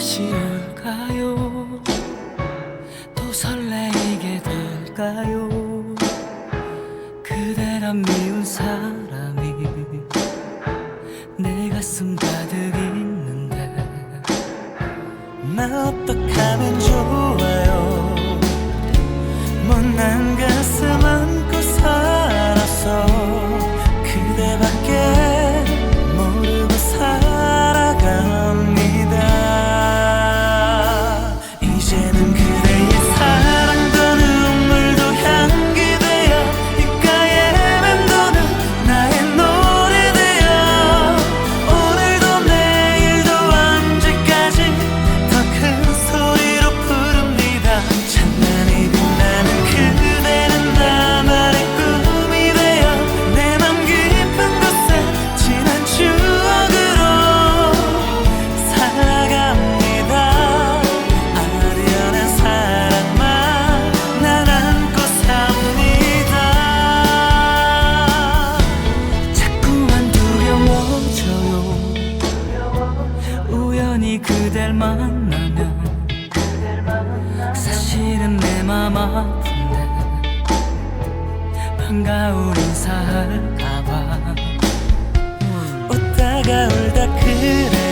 다시 올까요? 또 설레이게 될까요? 그대란 미운 사람이 내 가슴 가득 있는데 나 어떡하면 좋아요? 못난 가슴 안 우연히 그댈 만나면 사실은 내 맘 아픈데 반가운 인사할까봐 웃다가 울다 그래